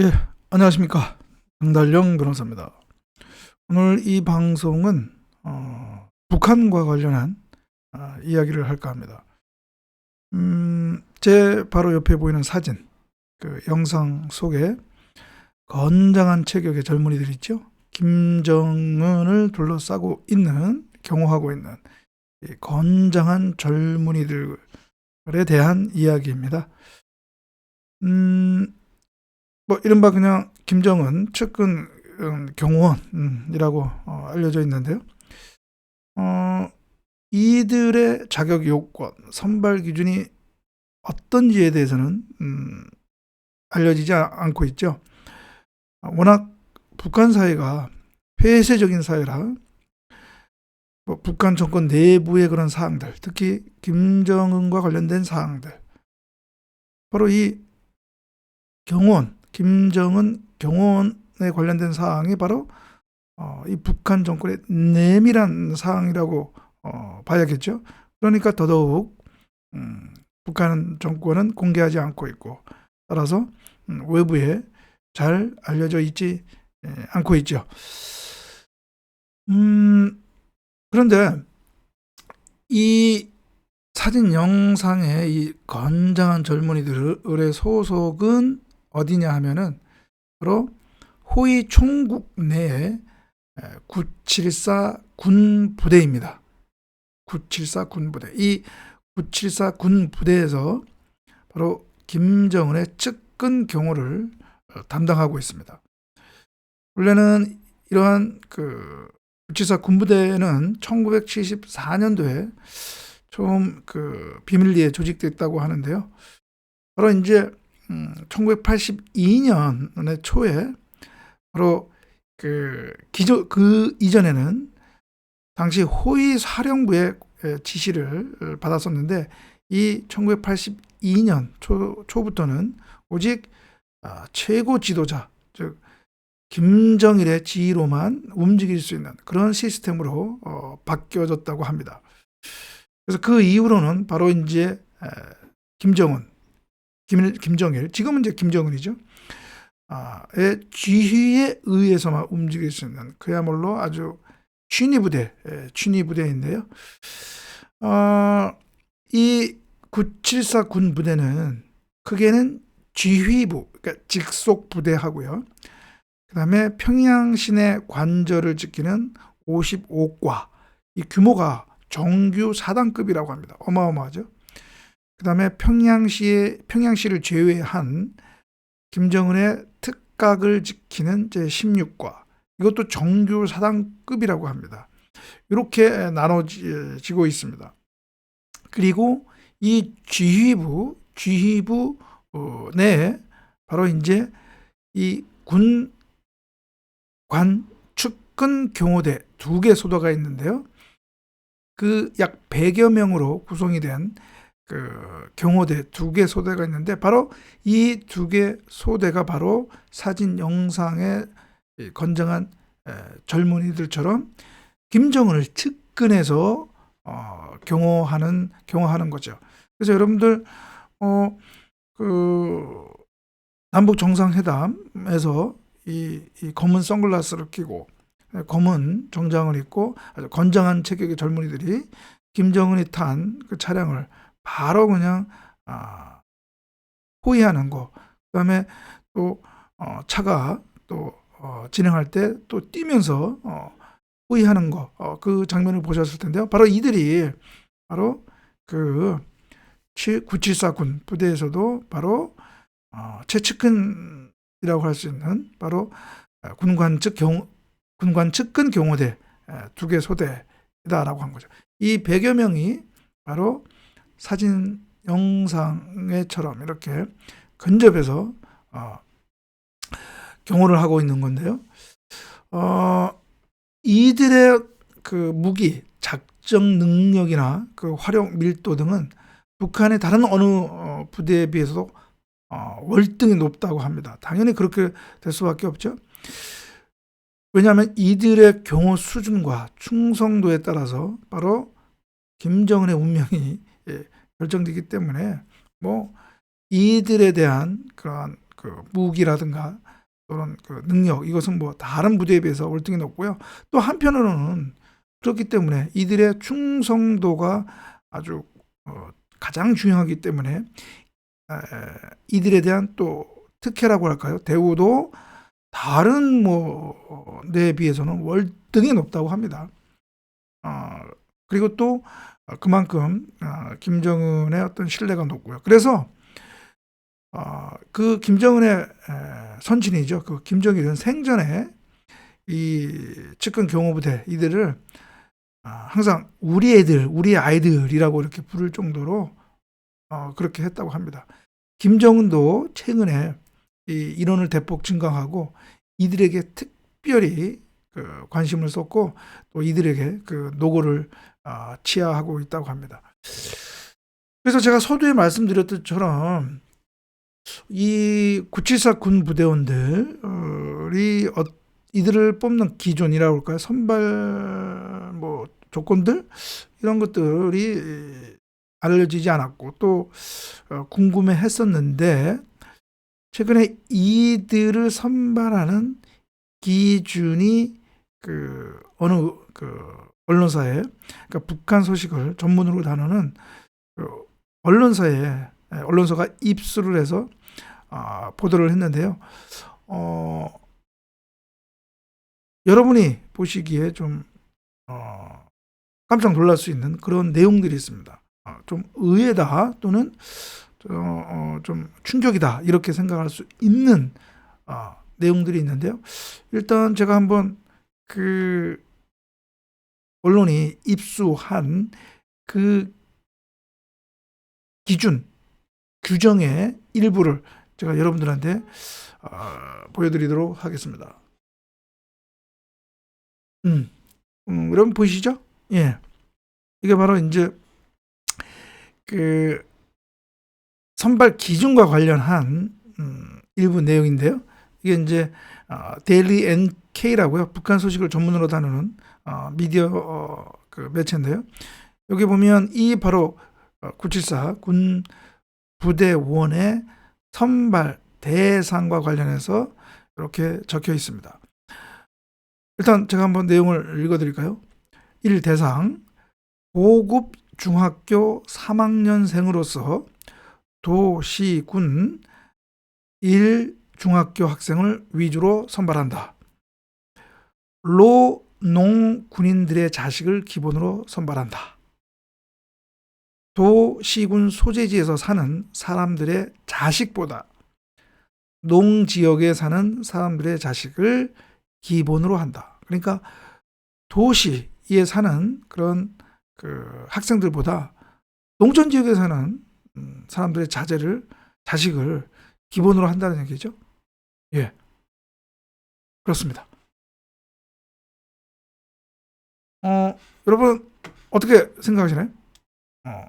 예, 안녕하십니까. 강달령 변호사입니다. 오늘 이 방송은 어, 북한과 관련한 아, 이야기를 할까 합니다. 음, 제 바로 옆에 보이는 사진, 그 영상 속에 건장한 체격의 젊은이들 있죠. 김정은을 둘러싸고 있는, 경호하고 있는 이 건장한 젊은이들에 대한 이야기입니다. 음, 뭐 이른바 그냥 김정은 측근 음, 경호원이라고 어, 알려져 있는데요. 어, 이들의 자격 요건, 선발 기준이 어떤지에 대해서는 음, 알려지지 않고 있죠. 워낙 북한 사회가 폐쇄적인 사회라 뭐 북한 정권 내부의 그런 사항들, 특히 김정은과 관련된 사항들, 바로 이 경호원, 김정은 경호원에 관련된 사항이 바로 어, 이 북한 정권의 내밀한 사항이라고 어, 봐야겠죠. 그러니까 더더욱 음, 북한 정권은 공개하지 않고 있고 따라서 음, 외부에 잘 알려져 있지 에, 않고 있죠. 음, 그런데 이 사진 영상의 이 건장한 젊은이들의 소속은 어디냐 하면은 바로 호위 총국 내에 974 군부대입니다. 974 군부대. 이 974 군부대에서 바로 김정은의 측근 경호를 어, 담당하고 있습니다. 원래는 이러한 그 974 군부대는 1974년도에 좀그 비밀리에 조직됐다고 하는데요. 바로 이제 1982년의 음, 초에 바로 그 기조 그 이전에는 당시 호위 사령부의 지시를 받았었는데 이 1982년 초, 초부터는 오직 아, 최고 지도자 즉 김정일의 지휘로만 움직일 수 있는 그런 시스템으로 어, 바뀌어졌다고 합니다. 그래서 그 이후로는 바로 이제 김정은 김, 김정일, 지금은 이제 김정은이죠. 아, 의 지휘에 의해서만 움직일 수 있는 그야말로 아주 취니 부대, 취니 부대인데요. 어, 이974 군 부대는 크게는 지휘부, 그러니까 직속 부대하고요. 그 다음에 평양 시내 관절을 지키는 55과, 이 규모가 정규 4단급이라고 합니다. 어마어마하죠. 그 다음에 평양시에, 평양시를 제외한 김정은의 특각을 지키는 제 16과, 이것도 정규 사단급이라고 합니다. 이렇게 나눠지고 있습니다. 그리고 이 지휘부, 지휘부 어, 내에 바로 이제 이 군, 관, 측근 경호대 두 개 소도가 있는데요. 그 약 100여 명으로 구성이 된 그 경호대 두 개 소대가 있는데 바로 이 두 개 소대가 바로 사진 영상의 건장한 젊은이들처럼 김정은을 측근해서 어, 경호하는 경호하는 거죠. 그래서 여러분들 어 그 남북 정상회담에서 이, 이 검은 선글라스를 끼고 검은 정장을 입고 아주 건장한 체격의 젊은이들이 김정은이 탄 그 차량을 바로 그냥 아, 호위하는 거. 그다음에 또 어, 차가 또 어, 진행할 때 또 뛰면서 어, 호위하는 거. 어, 그 장면을 보셨을 텐데요. 바로 이들이 바로 그 974군 부대에서도 바로 어, 최측근이라고 할 수 있는 바로 군관 측 경, 군관 측근 경호대 두 개 소대다라고 한 거죠. 이 100여 명이 바로 사진 영상에처럼 이렇게 근접해서 어, 경호를 하고 있는 건데요. 어, 이들의 그 무기, 작전 능력이나 그 활용 밀도 등은 북한의 다른 어느 어, 부대에 비해서도 어, 월등히 높다고 합니다. 당연히 그렇게 될 수밖에 없죠. 왜냐하면 이들의 경호 수준과 충성도에 따라서 바로 김정은의 운명이 예, 결정되기 때문에 뭐 이들에 대한 그런 그 무기라든가 또는 그 능력 이것은 뭐 다른 부대에 비해서 월등히 높고요. 또 한편으로는 그렇기 때문에 이들의 충성도가 아주 어, 가장 중요하기 때문에 에, 이들에 대한 또 특혜라고 할까요? 대우도 다른 뭐에 비해서는 월등히 높다고 합니다. 어, 그리고 또 그만큼 어, 김정은의 어떤 신뢰가 높고요. 그래서 어, 그 김정은의 에, 선친이죠. 그 김정일은 생전에 이 측근 경호부대 이들을 아, 항상 우리 애들, 우리 아이들이라고 이렇게 부를 정도로 어, 그렇게 했다고 합니다. 김정은도 최근에 이 인원을 대폭 증강하고 이들에게 특별히 그 관심을 쏟고 또 이들에게 그 노고를 아, 치하하고 있다고 합니다. 그래서 제가 서두에 말씀드렸던 것처럼 이 974 군 부대원들이 어, 이들을 뽑는 기준이라고 할까요? 선발 뭐 조건들 이런 것들이 알려지지 않았고 또 어, 궁금해 했었는데 최근에 이들을 선발하는 기준이 그 어느 그 언론사에 그러니까 북한 소식을 전문으로 다루는 그 언론사에 언론사가 입수를 해서 아, 보도를 했는데요. 어, 여러분이 보시기에 좀 어, 깜짝 놀랄 수 있는 그런 내용들이 있습니다. 어, 좀 의외다 또는 어, 어, 좀 충격이다 이렇게 생각할 수 있는 어, 내용들이 있는데요. 일단 제가 한번 그 언론이 입수한 그 기준 규정의 일부를 제가 여러분들한테 어, 보여드리도록 하겠습니다. 음, 음, 여러분 보이시죠? 예, 이게 바로 이제 그 선발 기준과 관련한 음, 일부 내용인데요. 이게 이제 어, 데일리 NK라고요. 북한 소식을 전문으로 다루는 어, 미디어 어, 그 매체인데요. 여기 보면 이 바로 974군 어, 부대원의 선발 대상과 관련해서 이렇게 적혀 있습니다. 일단 제가 한번 내용을 읽어드릴까요? 1. 대상 고급 중학교 3학년생으로서 도시군 1 중학교 학생을 위주로 선발한다. 로 농 군인들의 자식을 기본으로 선발한다. 도시군 소재지에서 사는 사람들의 자식보다 농지역에 사는 사람들의 자식을 기본으로 한다. 그러니까 도시에 사는 그런 그 학생들보다 농촌 지역에 사는 음, 사람들의 자제를 자식을 기본으로 한다는 얘기죠. 예. 그렇습니다. 어, 여러분 어떻게 생각하시나요? 어,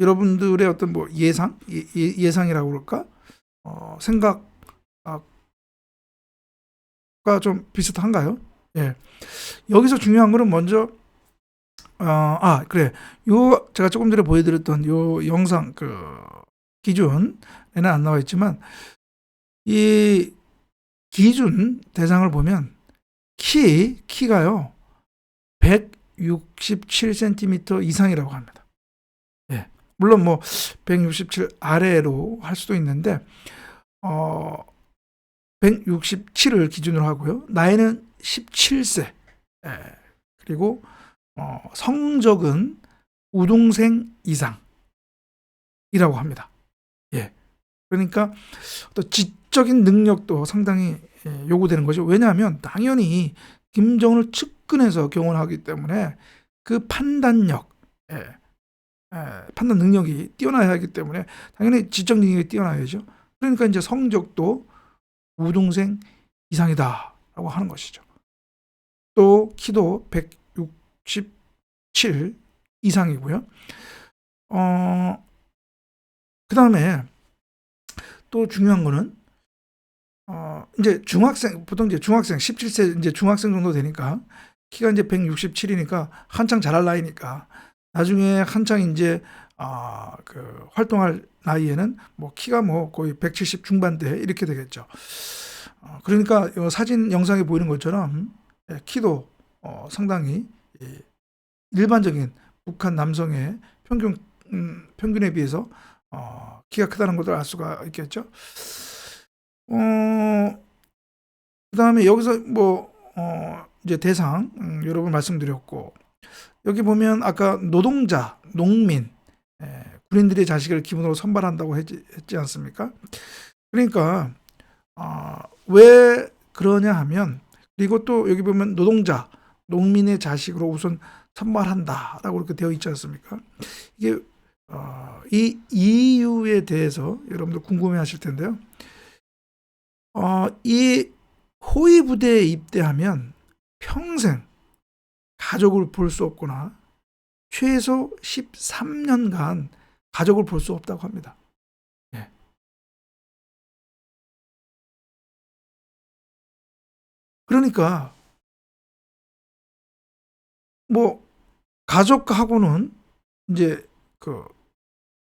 여러분들의 어떤 뭐 예상, 예, 상이라고 그럴까? 어, 생각 좀 비슷한가요? 예. 여기서 중요한 거는 먼저 어, 아 그래 요 제가 조금 전에 보여드렸던 요 영상 그 기준에는 안 나와 있지만 이 기준 대상을 보면 키 키가요 167cm 이상이라고 합니다. 예. 물론 뭐 167 아래로 할 수도 있는데 어 167을 기준으로 하고요. 나이는 17세. 예. 그리고 어, 성적은 우동생 이상이라고 합니다. 예. 그러니까 또 지적인 능력도 상당히 예, 요구되는 거죠. 왜냐하면 당연히 김정은을 측 근해서 경험하기 때문에 그 판단력, 예, 예, 판단 능력이 뛰어나야 하기 때문에 당연히 지적 능력이 뛰어나야죠. 그러니까 이제 성적도 우동생 이상이다라고 하는 것이죠. 또 키도 167 이상이고요. 어, 그 다음에 또 중요한 거는 어, 이제 중학생 보통 이제 중학생 17세 이제 중학생 정도 되니까 키가 이제 167이니까 한창 자랄 나이니까 나중에 한창 이제 아, 그 활동할 나이에는 뭐 키가 뭐 거의 170 중반대 이렇게 되겠죠. 어, 그러니까 이 사진 영상에 보이는 것처럼 예, 키도 어, 상당히 예, 일반적인 북한 남성의 평균 음, 평균에 비해서 어, 키가 크다는 것을 알 수가 있겠죠. 어, 그다음에 여기서 뭐 어, 이제 대상 음, 여러 번 말씀드렸고 여기 보면 아까 노동자, 농민, 예, 군인들의 자식을 기본으로 선발한다고 했지, 했지 않습니까? 그러니까 아, 왜 그러냐 하면 그리고 또 여기 보면 노동자, 농민의 자식으로 우선 선발한다라고 이렇게 되어 있지 않습니까? 이게 어, 이 이유에 대해서 여러분들 궁금해하실 텐데요. 어, 이 호위 부대에 입대하면 평생 가족을 볼 수 없거나 최소 13년간 가족을 볼 수 없다고 합니다. 예. 그러니까 뭐 가족하고는 이제 그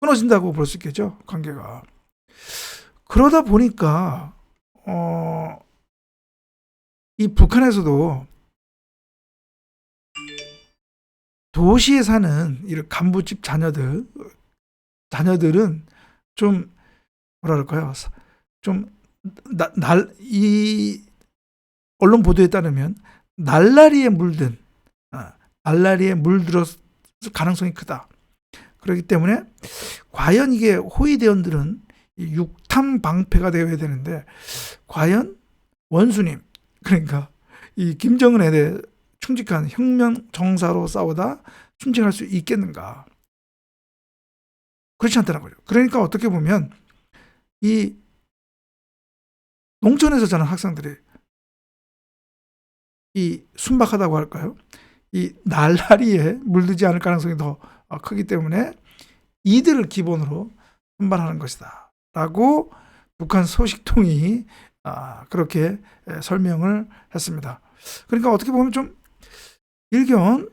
끊어진다고 볼 수 있겠죠 관계가 그러다 보니까 어, 이 북한에서도 도시에 사는 이 간부집 자녀들 자녀들은 좀 뭐라 그럴까요? 좀날이 언론 보도에 따르면 날라리에 물든 아, 날라리에 물들었을 가능성이 크다. 그렇기 때문에 과연 이게 호위 대원들은 이 육탐 방패가 되어야 되는데 과연 원수님 그러니까 이 김정은에 대해 충직한 혁명 정사로 싸우다 순직할 수 있겠는가? 그렇지 않더라고요. 그러니까 어떻게 보면 이 농촌에서 자는 학생들이 이 순박하다고 할까요? 이 날라리에 물들지 않을 가능성이 더 크기 때문에 이들을 기본으로 선발하는 것이다. 라고 북한 소식통이 아, 그렇게 설명을 했습니다. 그러니까 어떻게 보면 좀 일견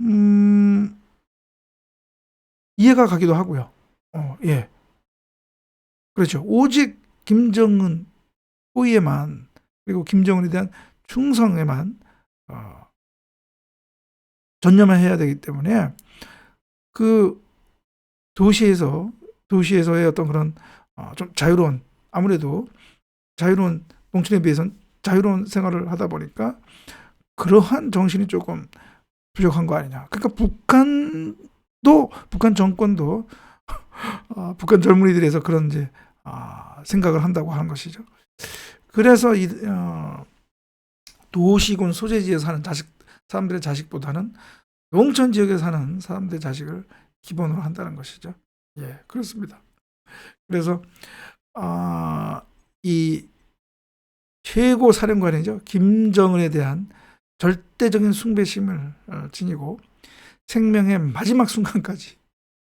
음, 이해가 가기도 하고요. 어, 예. 그렇죠. 오직 김정은 호의에만 그리고 김정은에 대한 충성에만 어, 전념해야 되기 때문에 그 도시에서 도시에서의 어떤 그런 어, 좀 자유로운 아무래도 자유로운 농촌에 비해서는 자유로운 생활을 하다 보니까 그러한 정신이 조금 부족한 거 아니냐. 그러니까 북한도 북한 정권도 어, 북한 젊은이들에서 그런 이제 아, 생각을 한다고 하는 것이죠. 그래서 이 어, 도시군 소재지에 사는 자식 사람들의 자식보다는 농촌 지역에 사는 사람들의 자식을 기본으로 한다는 것이죠. 예, 그렇습니다. 그래서 아, 이 최고 사령관이죠. 김정은에 대한 절대적인 숭배심을 어, 지니고 생명의 마지막 순간까지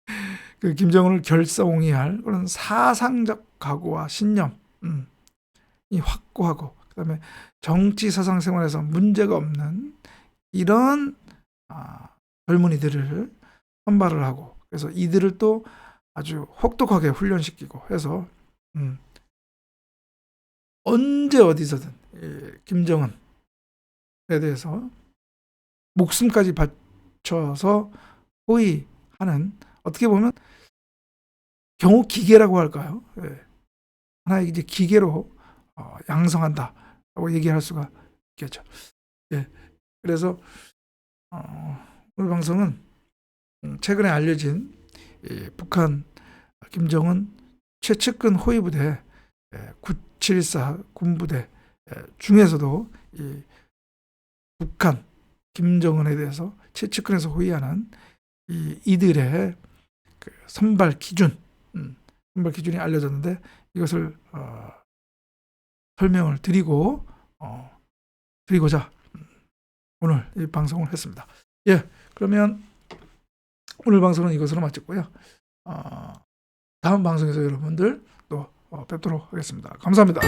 그 김정은을 결성해야 그런 사상적 각오와 신념, 음, 이 확고하고 그다음에 정치 사상 생활에서 문제가 없는 이런 아, 젊은이들을 선발을 하고 그래서 이들을 또 아주 혹독하게 훈련시키고 해서 음, 언제 어디서든 이 김정은에 대해서 목숨까지 바쳐서 호위하는 어떻게 보면 경호 기계라고 할까요? 예. 하나의 이제 기계로 어, 양성한다라고 얘기할 수가 있겠죠. 예. 그래서 어, 오늘 방송은 음, 최근에 알려진 이 북한 김정은 최측근 호위부대 974 군부대 중에서도 이 북한 김정은에 대해서 최측근에서 호위하는 이 이들의 그 선발 기준, 음, 선발 기준이 알려졌는데 이것을 어, 설명을 드리고 어, 드리고자 음, 오늘 이 방송을 했습니다. 예, 그러면 오늘 방송은 이것으로 마쳤고요. 어, 다음 방송에서 여러분들 또 어, 뵙도록 하겠습니다. 감사합니다.